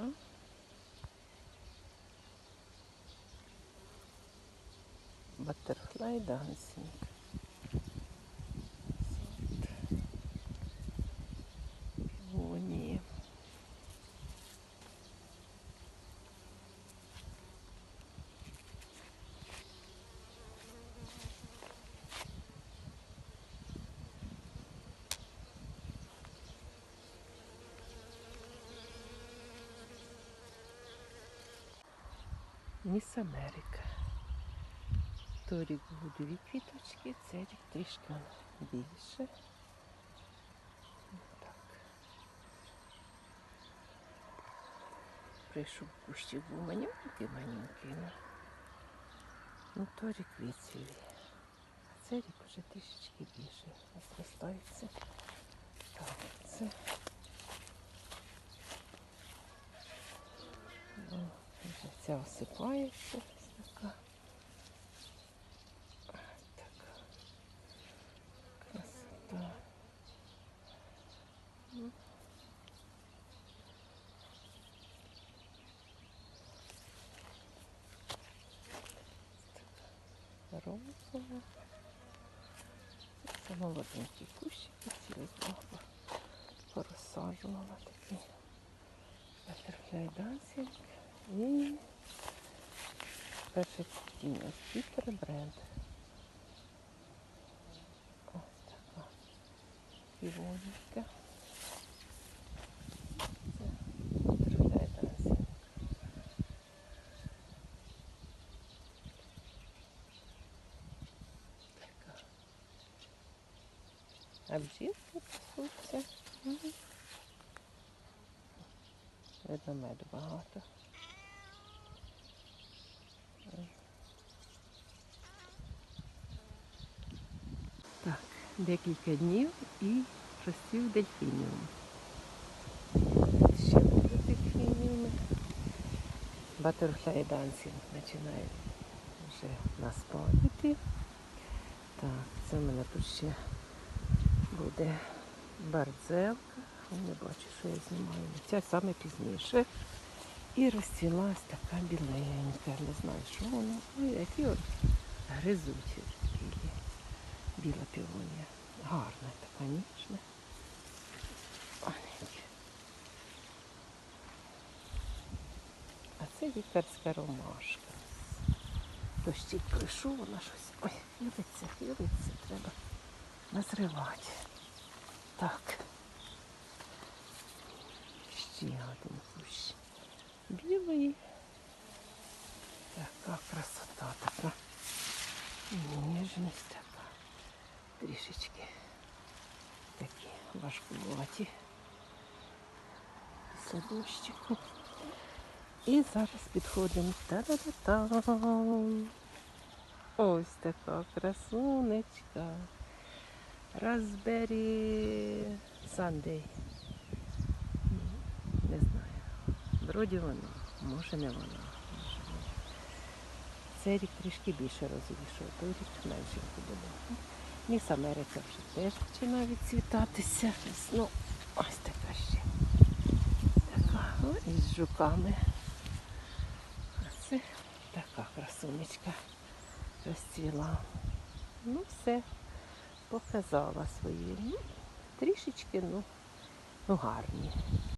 huh? butterfly dancing Міс Америка. Торік було дві квіточки, це рік трішки більше. Так. Прийшов кущик був манюнький. Ну, ну торік вицілі. А цей рік вже трішечки більше розростається. Так, це. Ну, ця осипається ось така. Така. Красота. Розова. Це молоденькі кущики, ці ось двох порозсаджувала такі. Butterfly Dancing і цвітіння Пітер бренд. Ось така півонічка. Це Butterfly А бджілки пасуться. Видно, меду багато. Так, декілька днів і розцвів дельфініум. Ще будуть дельфініуми. Butterfly dancing починає вже нас падати. Так, це в мене тут ще буде бардзелка. Не бачу, що я знімаю. Ця саме пізніше. І розцвілась така біленька. Не знаю, що вона. Ой, які от гризуть білі. Біла півонія. Гарна така ніжна. А це лікарська ромашка. Дощик прийшов, вона щось. Ой, хилиться, хилиться, треба назривати. Так. Ще один кущ. Білий. Така красота, така ніжність. Трішечки такі важкуваті. Дощику. І зараз підходимо. Та-да-да-там. Ось така красунечка. Raspberry Sunday. Не знаю. Вроді вона, може не вона. Може. Цей рік трішки більше розвішав, той рік менше буде. Міс Америка вже теж починає відцвітатися. Ну, ось така ще. Така, о, із жуками. Це така красунечка розцвіла. Ну, все, показала свої. Ну, трішечки, ну, ну гарні.